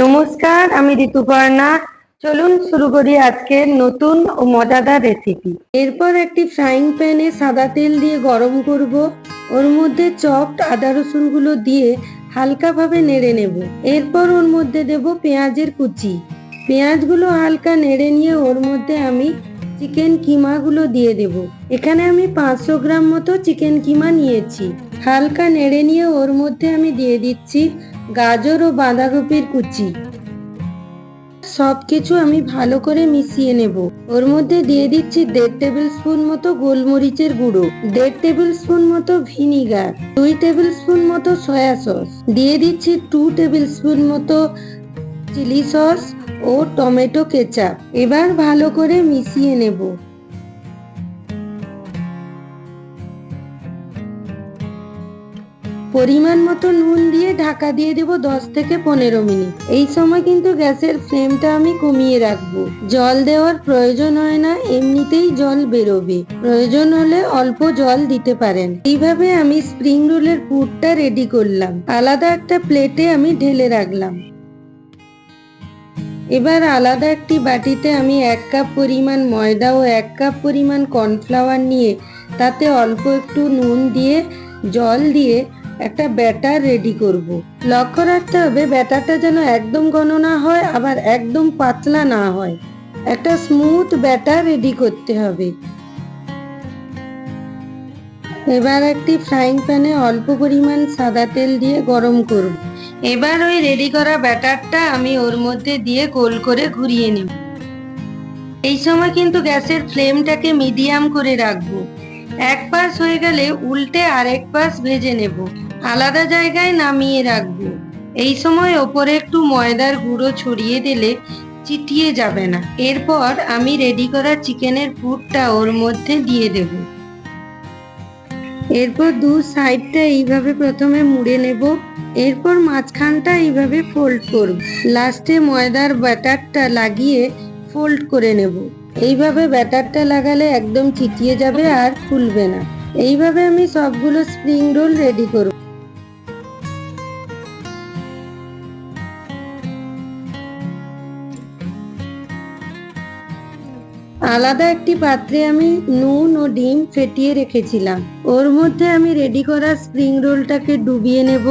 নমস্কার, আমি ঋতুপর্ণা। চলুন শুরু করি আজকের নতুন ও মজাদার রেসিপি এরপর একটি ফ্রাইং প্যানে সাদা তেল দিয়ে গরম করব। ওর মধ্যে চপড আদা রসুনগুলো দিয়ে হালকাভাবে নেড়ে নেব। এরপর ওর মধ্যে দেব পেঁয়াজের কুচি। পেঁয়াজগুলো হালকা নেড়ে নিয়ে ওর মধ্যে আমি চিকেন কিমাগুলো দিয়ে দেব। এখানে আমি পাঁচশো গ্রাম মতো চিকেন কিমা নিয়েছি। হালকা নেড়ে নিয়ে ওর মধ্যে আমি দিয়ে দিচ্ছি গাজর ও বাঁধাকপির কুচি। সবকিছু আমি ভালো করে মিশিয়ে নেব। ওর মধ্যে দিয়ে দিচ্ছি দেড় টেবিল স্পুন মতো গোলমরিচের গুঁড়ো, দেড় টেবিল স্পুন মতো ভিনিগার, দুই টেবিল স্পুন মতো সয়া সস। দিয়ে দিচ্ছি টু টেবিল স্পুন মতো চিলি সস ও টমেটো কেচাপ। এবার ভালো করে মিশিয়ে নেব। পরিমাণ মতো নুন দিয়ে ঢাকা দিয়ে দেব দশ থেকে পনেরো মিনিট। এই সময় কিন্তু গ্যাসের ফ্লেমটা আমি কমিয়ে রাখব। জল দেওয়ার প্রয়োজন হয় না, এমনিতেই জল বেরোবে। প্রয়োজন হলে অল্প জল দিতে পারেন। এইভাবে আমি স্প্রিং রোলের পুরটা রেডি করলাম। আলাদা একটা প্লেটে আমি ঢেলে রাখলাম। এবার আলাদা একটি বাটিতে আমি এক কাপ পরিমাণ ময়দা ও এক কাপ পরিমাণ কর্নফ্লাওয়ার নিয়ে তাতে অল্প একটু নুন দিয়ে জল দিয়ে একটা ব্যাটার রেডি করব। লক্ষ্য রাখতে হবে ব্যাটারটা যেন একদম ঘন না হয়, আবার একদম পাতলা না হয়। একটা স্মুথ ব্যাটার রেডি করতে হবে। এবার একটি ফ্রাইং প্যানে অল্প পরিমাণ সাদা তেল দিয়ে গরম করব। এবার ওই রেডি করা ব্যাটারটা আমি ওর মধ্যে দিয়ে গোল করে ঘুরিয়ে নেব। এই সময় কিন্তু গ্যাসের ফ্লেমটাকে মিডিয়াম করে রাখব। এক পাশ হয়ে গেলে উল্টে আরেক পাশ ভেজে নেব। আলাদা জায়গায় নামিয়ে রাখব। এই সময় ওপরে একটু ময়দার গুঁড়ো ছড়িয়ে দিলে চিটিয়ে যাবে না। এরপর আমি রেডি করা চিকেনের পুরটা ওর মধ্যে দিয়ে দেব। এরপর দু সাইডটা এইভাবে প্রথমে মুড়ে নেব। এরপর মাঝখানটা এইভাবে ফোল্ড করব। লাস্টে ময়দার ব্যাটারটা লাগিয়ে ফোল্ড করে নেব। এইভাবে ব্যাটারটা লাগালে একদম চিটিয়ে যাবে আর ফুলবে না। এইভাবে আমি সবগুলো স্প্রিং রোল রেডি করব। আলাদা একটি পাত্রে আমি নুন ও ডিম ফেটিয়ে রেখেছিলাম। ওর মধ্যে আমি রেডি করা স্প্রিং রোলটাকে ডুবিয়ে নেব,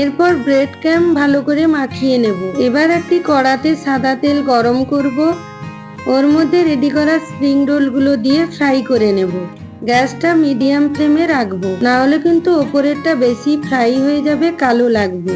এরপর ব্রেড ক্যাম ভালো করে মাখিয়ে নেব। এবার একটি কড়াতে সাদা তেল গরম করব, ওর মধ্যে রেডি করা স্প্রিং রোলগুলো দিয়ে ফ্রাই করে নেব। গ্যাসটা মিডিয়াম ফ্লেমে রাখব না হলে কিন্তু ওপরেরটা বেশি ফ্রাই হয়ে যাবে, কালো লাগবে।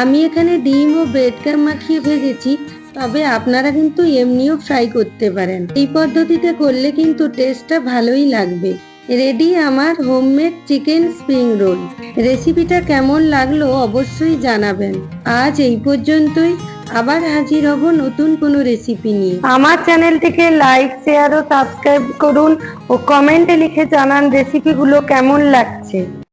আমি এখানে ডিম ও ব্রেড ক্যাম মাখিয়ে ভেজেছি তবে আপনারা কিন্তু এমনিও ফ্রাই করতে পারেন। এই পদ্ধতিতে করলে কিন্তু টেস্টটা ভালোই লাগবে। রেডি আমার হোমমেড চিকেন স্প্রিং রোল রেসিপিটা কেমন লাগল অবশ্যই জানাবেন। আজ এই পর্যন্তই। আবার হাজির হব নতুন কোনো রেসিপি নিয়ে। আমার চ্যানেলটিকে লাইক শেয়ার ও সাবস্ক্রাইব করুন ও কমেন্টে লিখে জানান রেসিপিগুলো কেমন লাগছে।